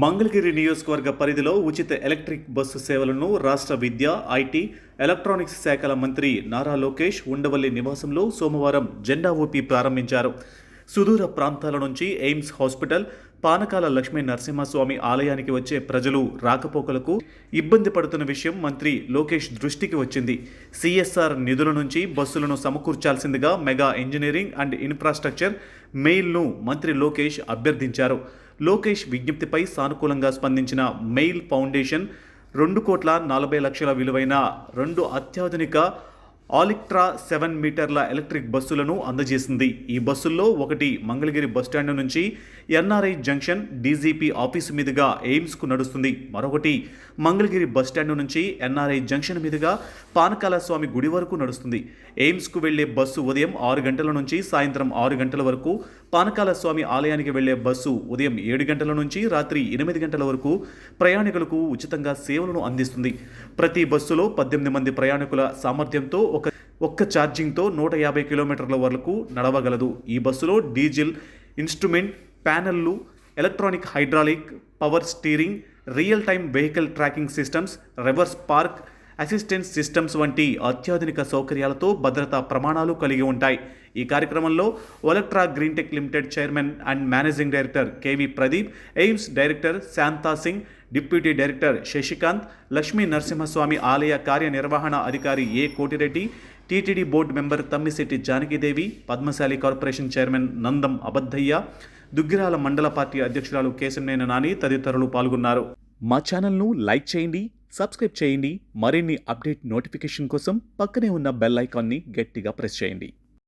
మంగళగిరి నియోజకవర్గ పరిధిలో ఉచిత ఎలక్ట్రిక్ బస్సు సేవలను రాష్ట్ర విద్య ఐటీ ఎలక్ట్రానిక్స్ శాఖల మంత్రి నారా లోకేష్ ఉండవల్లి నివాసంలో సోమవారం జెండా ఊపి ప్రారంభించారు. సుదూర ప్రాంతాల నుంచి ఎయిమ్స్ హాస్పిటల్ పానకాల లక్ష్మీ నరసింహస్వామి ఆలయానికి వచ్చే ప్రజలు రాకపోకలకు ఇబ్బంది పడుతున్న విషయం మంత్రి లోకేష్ దృష్టికి వచ్చింది. సిఎస్ఆర్ నిధుల నుంచి బస్సులను సమకూర్చాల్సిందిగా మెగా ఇంజనీరింగ్ అండ్ ఇన్ఫ్రాస్ట్రక్చర్ మెయిల్ను మంత్రి లోకేష్ అభ్యర్థించారు. లోకేష్ విజ్ఞప్తిపై సానుకూలంగా స్పందించిన మెయిల్ ఫౌండేషన్ రెండు కోట్ల నలభై లక్షల విలువైన రెండు అత్యాధునిక ఆలిక్ట్రా సెవెన్ మీటర్ల ఎలక్ట్రిక్ బస్సులను అందజేసింది. ఈ బస్సుల్లో ఒకటి మంగళగిరి బస్టాండ్ నుంచి ఎన్ఆర్ఐ జంక్షన్ డీజీపీ ఆఫీసు మీదుగా ఎయిమ్స్కు నడుస్తుంది. మరొకటి మంగళగిరి బస్టాండ్ నుంచి ఎన్ఆర్ఐ జంక్షన్ మీదుగా పానకాల స్వామి గుడి వరకు నడుస్తుంది. ఎయిమ్స్కు వెళ్ళే బస్సు ఉదయం ఆరు గంటల నుంచి సాయంత్రం ఆరు గంటల వరకు పానకాల స్వామి ఆలయానికి వెళ్ళే బస్సు ఉదయం ఏడు గంటల నుంచి రాత్రి ఎనిమిది గంటల వరకు ప్రయాణికులకు ఉచితంగా సేవలను అందిస్తుంది. ప్రతి బస్సులో పద్దెనిమిది మంది ప్రయాణికుల సామర్థ్యంతో ఒక ఒక్క ఛార్జింగ్తో నూట యాభై కిలోమీటర్ల వరకు నడవగలదు. ఈ బస్సులో diesel instrument ప్యానెల్లు electronic hydraulic power steering real time vehicle tracking systems reverse park assistance systems వంటి అత్యాధునిక సౌకర్యాలతో భద్రతా ప్రమాణాలు కలిగి ఉంటాయి. ఈ కార్యక్రమంలో Olectra Green Tech Limited chairman and managing director KV Pradeep AIIMS director Shanta Singh deputy director Shashikant Lakshmi Narasimhaswamy ఆలయ కార్యనిర్వహణ అధికారి A Kotireddy TTD board member Tammisetti Janakidevi Padmashali corporation chairman Nandam Abaddaiah Duggirala మండల party అధ్యక్షురాలు కేశంనేన నాని తదితరులు పాల్గొన్నారు. మా ఛానల్ను like చేయండి సబ్స్క్రైబ్ చేయండి. మరిన్ని అప్డేట్ నోటిఫికేషన్ కోసం పక్కనే ఉన్న బెల్ ఐకాన్ని గట్టిగా ప్రెస్ చేయండి.